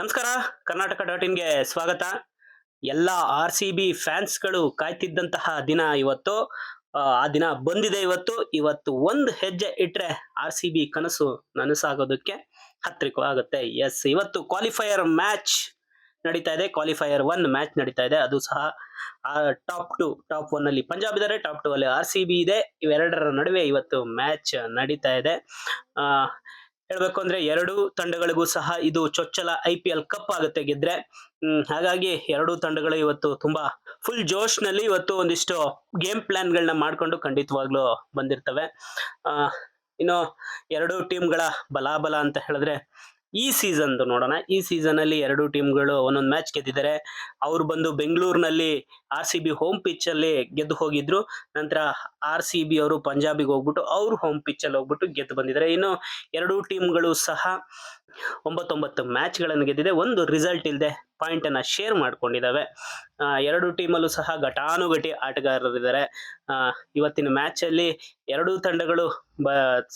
ನಮಸ್ಕಾರ. ಕರ್ನಾಟಕ ಡಾಟ್ ಇನ್ಗೆ ಸ್ವಾಗತ. ಎಲ್ಲ ಆರ್ ಸಿ ಬಿ ಫ್ಯಾನ್ಸ್ಗಳು ಕಾಯ್ತಿದ್ದಂತಹ ದಿನ ಇವತ್ತು. ಆ ದಿನ ಬಂದಿದೆ ಇವತ್ತು. ಇವತ್ತು ಒಂದು ಹೆಜ್ಜೆ ಇಟ್ಟರೆ ಆರ್ ಸಿ ಬಿ ಕನಸು ನನಸಾಗೋದಕ್ಕೆ ಹತ್ತಿರಕ್ಕೂ ಆಗುತ್ತೆ. ಎಸ್ ಇವತ್ತು ಕ್ವಾಲಿಫೈಯರ್ ಮ್ಯಾಚ್ ನಡೀತಾ ಇದೆ. ಕ್ವಾಲಿಫೈಯರ್ ಒನ್ ಮ್ಯಾಚ್ ನಡೀತಾ ಇದೆ. ಅದು ಸಹ ಟಾಪ್ ಟು ಟಾಪ್ ಒನ್ ಅಲ್ಲಿ ಪಂಜಾಬ್ ಇದಾರೆ ಟಾಪ್ ಟು ಅಲ್ಲಿ ಆರ್ ಸಿ ಬಿ ಇದೆ. ಇವೆರಡರ ನಡುವೆ ಇವತ್ತು ಮ್ಯಾಚ್ ನಡೀತಾ ಇದೆ. ಹೇಳ್ಬೇಕು ಅಂದ್ರೆ ಎರಡು ತಂಡಗಳಿಗೂ ಸಹ ಇದು ಚೊಚ್ಚಲ ಐ ಪಿ ಎಲ್ ಕಪ್ ಆಗುತ್ತೆ ಗೆದ್ರೆ. ಹಾಗಾಗಿ ಎರಡೂ ತಂಡಗಳು ಇವತ್ತು ತುಂಬಾ ಫುಲ್ ಜೋಶ್ನಲ್ಲಿ ಇವತ್ತು ಒಂದಿಷ್ಟು ಗೇಮ್ ಪ್ಲಾನ್ ಗಳನ್ನ ಮಾಡ್ಕೊಂಡು ಖಂಡಿತವಾಗ್ಲೂ ಬಂದಿರ್ತವೆ. ಇನ್ನು ಎರಡು ಟೀಮ್ಗಳ ಬಲಾಬಲ ಅಂತ ಹೇಳಿದ್ರೆ ಈ ಸೀಸನ್ ನೋಡೋಣ. ಈ ಸೀಸನ್ ಅಲ್ಲಿ ಎರಡು ಟೀಮ್ಗಳು ಒಂದೊಂದು ಮ್ಯಾಚ್ ಗೆದ್ದಿದ್ದಾರೆ. ಅವ್ರು ಬಂದು ಬೆಂಗಳೂರಿನಲ್ಲಿ R C B home pitch ಅಲ್ಲಿ ಗೆದ್ದು ಹೋಗಿದ್ರು. ನಂತರ ಆರ್ ಸಿ ಬಿ ಅವರು ಪಂಜಾಬಿಗೆ ಹೋಗ್ಬಿಟ್ಟು ಅವ್ರು ಹೋಮ್ ಪಿಚ್ ಅಲ್ಲಿ ಹೋಗ್ಬಿಟ್ಟು ಗೆದ್ದು ಬಂದಿದ್ದಾರೆ. ಇನ್ನು ಎರಡೂ ಟೀಮ್ಗಳು ಸಹ ಒಂಬತ್ತೊಂಬತ್ತು ಮ್ಯಾಚ್ಗಳನ್ನು ಗೆದ್ದಿದೆ. ಒಂದು ರಿಸಲ್ಟ್ ಇಲ್ಲದೆ ಪಾಯಿಂಟ್ ಅನ್ನ ಶೇರ್ ಮಾಡ್ಕೊಂಡಿದ್ದಾವೆ ಎರಡು ಟೀಮಲ್ಲೂ ಸಹ ಘಟಾನುಘಟಿ ಆಟಗಾರರಿದ್ದಾರೆ. ಇವತ್ತಿನ ಮ್ಯಾಚಲ್ಲಿ ಎರಡೂ ತಂಡಗಳು ಬ,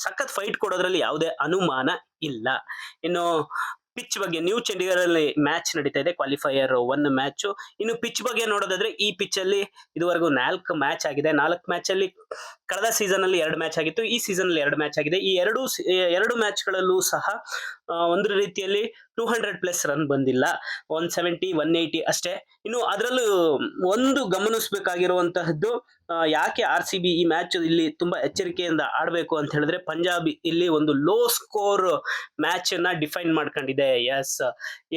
ಸಖತ್ ಫೈಟ್ ಕೊಡೋದ್ರಲ್ಲಿ ಯಾವುದೇ ಅನುಮಾನ ಇಲ್ಲ. ಇನ್ನು ಪಿಚ್ ಬಗ್ಗೆ ನ್ಯೂ ಚಂಡೀಗಢಲ್ಲಿ ಮ್ಯಾಚ್ ನಡೀತಾ ಇದೆ. Qualifier one match. ಇನ್ನು ಪಿಚ್ ಬಗ್ಗೆ ನೋಡೋದಾದ್ರೆ ಈ ಪಿಚ್ ಅಲ್ಲಿ ಇದುವರೆಗೂ ನಾಲ್ಕು ಮ್ಯಾಚ್ ಆಗಿದೆ. ನಾಲ್ಕು ಮ್ಯಾಚಲ್ಲಿ ಕಳೆದ ಸೀಸನ್ ಅಲ್ಲಿ ಎರಡು ಮ್ಯಾಚ್ ಆಗಿತ್ತು. ಈ ಸೀಸನ್ ಅಲ್ಲಿ ಎರಡು ಮ್ಯಾಚ್ ಆಗಿದೆ. ಈ ಎರಡು ಎರಡು ಮ್ಯಾಚ್ಗಳಲ್ಲೂ ಸಹ ಒಂದು ರೀತಿಯಲ್ಲಿ ಟೂ ಹಂಡ್ರೆಡ್ ಪ್ಲಸ್ ರನ್ ಬಂದಿಲ್ಲ. ಒನ್ ಸೆವೆಂಟಿ ಒನ್ ಏಯ್ಟಿ ಅಷ್ಟೇ. ಇನ್ನು ಅದರಲ್ಲೂ ಒಂದು ಗಮನಿಸಬೇಕಾಗಿರುವಂತಹದ್ದು ಯಾಕೆ ಆರ್ ಸಿ ಬಿ ಈ ಮ್ಯಾಚ್ ಇಲ್ಲಿ ತುಂಬಾ ಎಚ್ಚರಿಕೆಯಿಂದ ಆಡಬೇಕು ಅಂತ ಹೇಳಿದ್ರೆ, ಪಂಜಾಬ್ ಇಲ್ಲಿ ಒಂದು ಲೋ ಸ್ಕೋರ್ ಮ್ಯಾಚ್ ಅನ್ನ ಡಿಫೈನ್ ಮಾಡ್ಕೊಂಡಿದೆ. ಎಸ್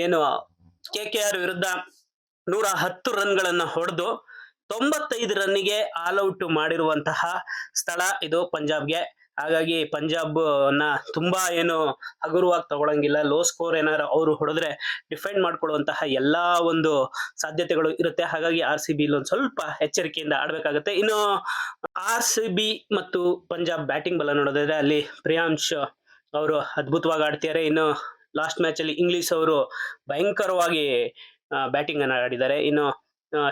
ಏನು ಕೆ ಕೆ ಆರ್ ವಿರುದ್ಧ ನೂರ ಹತ್ತು ರನ್ಗಳನ್ನ ಹೊಡೆದು ತೊಂಬತ್ತೈದು ರನ್ನಿಗೆ ಆಲ್ ಔಟ್ ಮಾಡಿರುವಂತಹ ಸ್ಥಳ ಇದು ಪಂಜಾಬ್ಗೆ. ಹಾಗಾಗಿ ಪಂಜಾಬ್ನ ತುಂಬಾ ಏನು ಹಗುರವಾಗಿ ತಗೊಳಂಗಿಲ್ಲ ಲೋ ಸ್ಕೋರ್ ಏನಾದ್ರು ಅವರು ಹೊಡೆದ್ರೆ ಡಿಫೆಂಡ್ ಮಾಡ್ಕೊಳ್ಳುವಂತಹ ಎಲ್ಲಾ ಒಂದು ಸಾಧ್ಯತೆಗಳು ಇರುತ್ತೆ. ಹಾಗಾಗಿ ಆರ್ ಸಿ ಬಿ ಒಂದು ಸ್ವಲ್ಪ ಎಚ್ಚರಿಕೆಯಿಂದ ಆಡ್ಬೇಕಾಗುತ್ತೆ. ಇನ್ನು ಆರ್ ಸಿ ಬಿ ಮತ್ತು ಪಂಜಾಬ್ ಬ್ಯಾಟಿಂಗ್ ಬಲ ನೋಡೋದಾದ್ರೆ ಅಲ್ಲಿ ಪ್ರಿಯಾಂಶ್ ಅವರು ಅದ್ಭುತವಾಗಿ ಆಡ್ತಿದ್ದಾರೆ ಇನ್ನು ಲಾಸ್ಟ್ ಮ್ಯಾಚ್ ಅಲ್ಲಿ ಇಂಗ್ಲಿಷ್ ಅವರು ಭಯಂಕರವಾಗಿ ಬ್ಯಾಟಿಂಗ್ ಅನ್ನ ಆಡಿದ್ದಾರೆ. ಇನ್ನು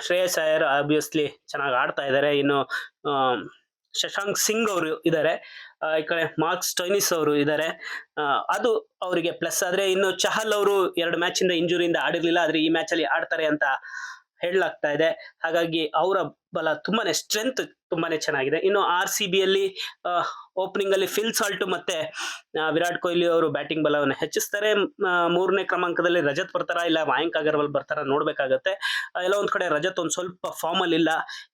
ಶ್ರೇಯಸ್ ಅಯ್ಯರ್ ಆಬ್ವಿಯಸ್ಲಿ ಚೆನ್ನಾಗಿ ಆಡ್ತಾ ಇದ್ದಾರೆ. ಇನ್ನು ಶಶಾಂಕ್ ಸಿಂಗ್ ಅವರು ಇದ್ದಾರೆ ಈ ಕಡೆ ಮಾರ್ಕ್ಸ್ ಟೈನಿಸ್ ಅವರು ಇದ್ದಾರೆ ಅದು ಅವರಿಗೆ ಪ್ಲಸ್ ಆದ್ರೆ ಇನ್ನು ಚಹಲ್ ಅವರು ಎರಡು ಮ್ಯಾಚ್ ಇಂದ ಇಂಜುರಿಯಿಂದ ಆಡಿರ್ಲಿಲ್ಲ, ಆದ್ರೆ ಈ ಮ್ಯಾಚ್ ಅಲ್ಲಿ ಆಡ್ತಾರೆ ಅಂತ ಹೇಳಲಾಗ್ತಾ ಇದೆ. ಹಾಗಾಗಿ ಅವರ ಬಲ ತುಂಬಾನೇ ಸ್ಟ್ರೆಂತ್ ತುಂಬಾನೇ ಚೆನ್ನಾಗಿದೆ. ಇನ್ನು ಆರ್ ಸಿ ಬಿ ಅಲ್ಲಿ ಓಪನಿಂಗ್ ಅಲ್ಲಿ ಫಿಲ್ ಸಾಲ್ಟ್ ಮತ್ತೆ ವಿರಾಟ್ ಕೊಹ್ಲಿ ಅವರು ಬ್ಯಾಟಿಂಗ್ ಬಲವನ್ನು ಹೆಚ್ಚಿಸ್ತಾರೆ. ಮೂರನೇ ಕ್ರಮಾಂಕದಲ್ಲಿ ರಜತ್ ಬರ್ತಾರಾ ಇಲ್ಲ ಮಯಾಂಕ್ ಅಗರ್ವಾಲ್ ಬರ್ತಾರ ನೋಡ್ಬೇಕಾಗತ್ತೆ. ಎಲ್ಲ ಒಂದ್ ಕಡೆ ರಜತ್ ಒಂದ್ ಸ್ವಲ್ಪ ಫಾರ್ಮ್ ಅಲ್ಲಿ ಇಲ್ಲ.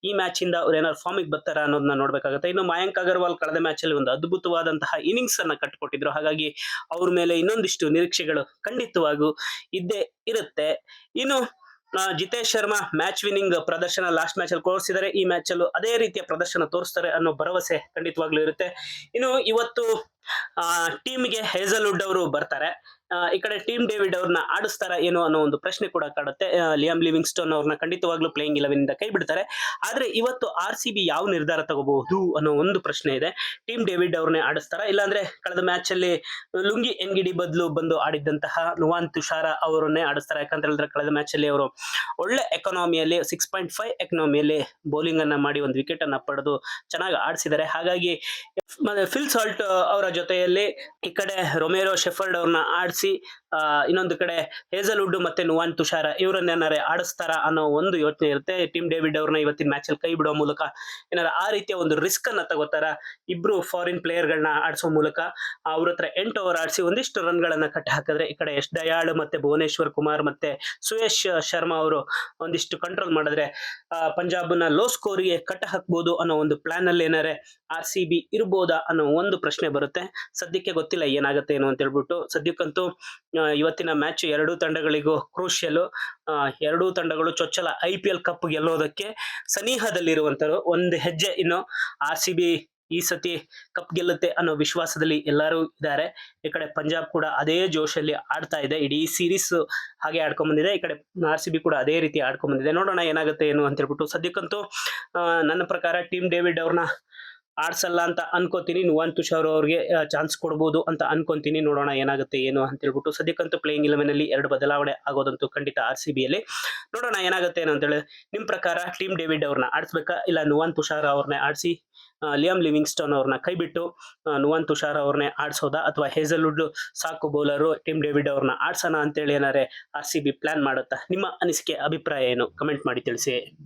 ಈ ಮ್ಯಾಚ್ ಇಂದ ಅವ್ರು ಏನಾದ್ರು ಫಾರ್ಮಿಗೆ ಬರ್ತಾರ ಅನ್ನೋದನ್ನ ನೋಡ್ಬೇಕಾಗತ್ತೆ. ಇನ್ನು ಮಯಾಂಕ್ ಅಗರ್ವಾಲ್ ಕಳೆದ ಮ್ಯಾಚ್ ಅಲ್ಲಿ ಒಂದು ಅದ್ಭುತವಾದಂತಹ ಇನ್ನಿಂಗ್ಸ್ ಅನ್ನ ಕಟ್ಕೊಟ್ಟಿದ್ರು. ಹಾಗಾಗಿ ಅವ್ರ ಮೇಲೆ ಇನ್ನೊಂದಿಷ್ಟು ನಿರೀಕ್ಷೆಗಳು ಖಂಡಿತವಾಗೂ ಇದ್ದೇ ಇರುತ್ತೆ. ಇನ್ನು ಜಿತೇಶ್ ಶರ್ಮಾ ಮ್ಯಾಚ್ ವಿನ್ನಿಂಗ್ ಪ್ರದರ್ಶನ ಲಾಸ್ಟ್ ಮ್ಯಾಚ್ ಅಲ್ಲಿ ತೋರಿಸಿದರೆ ಈ ಮ್ಯಾಚ್ ಅಲ್ಲೂ ಅದೇ ರೀತಿಯ ಪ್ರದರ್ಶನ ತೋರಿಸ್ತಾರೆ ಅನ್ನೋ ಭರವಸೆ ಖಂಡಿತವಾಗ್ಲೂ ಇರುತ್ತೆ. ಇನ್ನು ಇವತ್ತು ಟೀಮ್ಗೆ ಹೇಸಲ್ವುಡ್ ಅವರು ಬರ್ತಾರೆ. ಈ ಕಡೆ ಟೀಮ್ ಡೇವಿಡ್ ಅವ್ರನ್ನ ಆಡಿಸ್ತಾರ ಏನೋ ಅನ್ನೋ ಒಂದು ಪ್ರಶ್ನೆ ಕೂಡ ಕಾಡುತ್ತೆ. ಲಿಯಾಮ್ ಲಿವಿಂಗ್ ಸ್ಟೋನ್ ಅವ್ರನ್ನ ಖಂಡಿತವಾಗ್ಲೂ ಪ್ಲೇಯಿಂಗ್ ಇಲೆವೆನ್ ಇಂದ ಕೈ ಬಿಡ್ತಾರೆ. ಆದ್ರೆ ಇವತ್ತು ಆರ್ ಸಿ ಬಿ ಯಾವ ನಿರ್ಧಾರ ತಗೋಬಹುದು ಅನ್ನೋ ಒಂದು ಪ್ರಶ್ನೆ ಇದೆ. ಟೀಮ್ ಡೇವಿಡ್ ಅವ್ರನ್ನೇ ಆಡಿಸ್ತಾರ? ಇಲ್ಲಾಂದ್ರೆ ಕಳೆದ ಮ್ಯಾಚ್ ಅಲ್ಲಿ ಲುಂಗಿ ಎನ್ಗಿಡಿ ಬದಲು ಬಂದು ಆಡಿದ್ದಂತಹ ನುವಾನ್ ತುಷಾರ ಅವರನ್ನೇ ಆಡಿಸ್ತಾರೆ? ಯಾಕಂತ ಹೇಳಿದ್ರೆ ಕಳೆದ ಮ್ಯಾಚ್ ಅಲ್ಲಿ ಅವರು ಒಳ್ಳೆ ಎಕಾನಮಿಯಲ್ಲಿ ಸಿಕ್ಸ್ ಪಾಯಿಂಟ್ ಫೈವ್ ಎಕನಾಮಿಯಲ್ಲಿ ಬೌಲಿಂಗ್ ಅನ್ನ ಮಾಡಿ ಒಂದು ವಿಕೆಟ್ ಅನ್ನ ಪಡೆದು ಚೆನ್ನಾಗಿ ಆಡಿಸಿದ್ದಾರೆ. ಹಾಗಾಗಿ ಫಿಲ್ ಸಾಲ್ಟ್ ಅವರ ಜೊತೆಯಲ್ಲಿ ಈ ಕಡೆ ರೊಮೇರೋ ಶೆಫರ್ಡ್ ಅವ್ರನ್ನ ಆಡಿಸಿ ಇನ್ನೊಂದು ಕಡೆ ಹೇಸಲ್ವುಡ್ ಮತ್ತೆ ನುವಾನ್ ತುಷಾರ ಇವರನ್ನೇನಾರೆ ಆಡಿಸ್ತಾರ ಅನ್ನೋ ಒಂದು ಯೋಚನೆ ಇರುತ್ತೆ. ಟೀಮ್ ಡೇವಿಡ್ ಅವ್ರನ್ನ ಇವತ್ತಿನ ಮ್ಯಾಚ್ ಅಲ್ಲಿ ಕೈ ಬಿಡೋ ಮೂಲಕ ಏನಾರ ಆ ರೀತಿಯ ಒಂದು ರಿಸ್ಕ್ ಅನ್ನ ತಗೋತಾರ? ಇಬ್ರು ಫಾರಿನ್ ಪ್ಲೇಯರ್ ಗಳನ್ನ ಆಡಿಸೋ ಮೂಲಕ ಅವ್ರ ಹತ್ರ ಎಂಟು ಓವರ್ ಆಡಿಸಿ ಒಂದಿಷ್ಟು ರನ್ ಗಳನ್ನ ಕಟ್ಟಿ ಹಾಕಿದ್ರೆ ಈ ಕಡೆ ಯಶ್ ದಯಾಳ್ ಮತ್ತೆ ಭುವನೇಶ್ವರ್ ಕುಮಾರ್ ಮತ್ತೆ ಸುಯೇಶ್ ಶರ್ಮಾ ಅವರು ಒಂದಿಷ್ಟು ಕಂಟ್ರೋಲ್ ಮಾಡಿದ್ರೆ ಆ, ಪಂಜಾಬ್ನ ಲೋ ಸ್ಕೋರಿಗೆ ಕಟ್ಟ ಹಾಕ್ಬೋದು ಅನ್ನೋ ಒಂದು ಪ್ಲಾನ್ ಅಲ್ಲಿ ಏನಾರೆ ಆರ್ ಸಿ ಬಿ ಇರ್ಬೋದಾ ಅನ್ನೋ ಒಂದು ಪ್ರಶ್ನೆ ಬರುತ್ತೆ. ಸದ್ಯಕ್ಕೆ ಗೊತ್ತಿಲ್ಲ ಏನಾಗುತ್ತೆ ಏನು ಅಂತ ಹೇಳ್ಬಿಟ್ಟು. ಸದ್ಯಕ್ಕಂತೂ ಇವತ್ತಿನ ಮ್ಯಾಚ್ ಎರಡೂ ತಂಡಗಳಿಗೂ ಕ್ರೂಷಿಯಲ್ ಎರಡೂ ತಂಡಗಳು ಚೊಚ್ಚಲ ಐ ಪಿ ಎಲ್ ಕಪ್ ಗೆಲ್ಲೋದಕ್ಕೆ ಸನಿಹದಲ್ಲಿರುವಂತರು ಒಂದು ಹೆಜ್ಜೆ ಇನ್ನು ಆರ್ ಸಿ ಬಿ ಈ ಸತಿ ಕಪ್ ಗೆಲ್ಲುತ್ತೆ ಅನ್ನೋ ವಿಶ್ವಾಸದಲ್ಲಿ ಎಲ್ಲರೂ ಇದ್ದಾರೆ. ಈ ಕಡೆ ಪಂಜಾಬ್ ಕೂಡ ಅದೇ ಜೋಶಲ್ಲಿ ಆಡ್ತಾ ಇದೆ. ಇಡೀ ಸೀರೀಸ್ ಹಾಗೆ ಆಡ್ಕೊಂಡ್ ಬಂದಿದೆ ಈ ಕಡೆ ಆರ್ ಸಿ ಬಿ ಕೂಡ ಅದೇ ರೀತಿ ಆಡ್ಕೊಂಡ್ ಬಂದಿದೆ ನೋಡೋಣ ಏನಾಗುತ್ತೆ ಏನು ಅಂತ ಹೇಳ್ಬಿಟ್ಟು ಸದ್ಯಕ್ಕಂತೂ ನನ್ನ ಪ್ರಕಾರ ಟೀಮ್ ಡೇವಿಡ್ ಅವ್ರನ್ನ ಆಡ್ಸಲ್ಲ ಅಂತ ಅನ್ಕೋತೀನಿ. ನುವಾನ್ ತುಷಾರ್ ಅವ್ರಿಗೆ ಚಾನ್ಸ್ ಕೊಡ್ಬೋದು ಅಂತ ಅನ್ಕೊಂತೀನಿ. ನೋಡೋಣ ಏನಾಗುತ್ತೆ ಏನು ಅಂತ ಹೇಳ್ಬಿಟ್ಟು ಸದ್ಯಕ್ಕಂತೂ ಪ್ಲೇಯಿಂಗ್ ಇಲೆವೆನ್ ಅಲ್ಲಿ ಎರಡು ಬದಲಾವಣೆ ಆಗೋದಂತೂ ಖಂಡಿತ ಆರ್ ಸಿ ಬಿ ಅಲ್ಲಿ. ನೋಡೋಣ ಏನಾಗುತ್ತೆ ಏನು ಅಂತೇಳಿ ನಿಮ್ ಪ್ರಕಾರ ಟೀಮ್ ಡೇವಿಡ್ ಅವ್ರನ್ನ ಆಡಿಸ್ಬೇಕಾ? ಇಲ್ಲ ನುವಾನ್ ತುಷಾರ್ ಅವ್ರನ್ನೇ ಆಡಿಸಿ ಲಿಯಮ್ ಲಿವಿಂಗ್ಸ್ಟೋನ್ ಅವ್ರನ್ನ ಕೈ ಬಿಟ್ಟು ಆ, ನುವಾನ್ ತುಷಾರ್ ಅವ್ರನ್ನೇ ಆಡ್ಸೋದಾ? ಅಥವಾ ಹೇಸಲ್ವುಡ್ ಸಾಕು ಬೌಲರು ಟೀಮ್ ಡೇವಿಡ್ ಅವ್ರನ್ನ ಆಡ್ಸೋಣ ಅಂತೇಳಿ ಏನಾರೆ ಆರ್ ಸಿ ಬಿ ಪ್ಲಾನ್ ಮಾಡುತ್ತಾ? ನಿಮ್ಮ ಅನಿಸಿಕೆ ಅಭಿಪ್ರಾಯ ಏನು? ಕಮೆಂಟ್ ಮಾಡಿ ತಿಳಿಸಿ.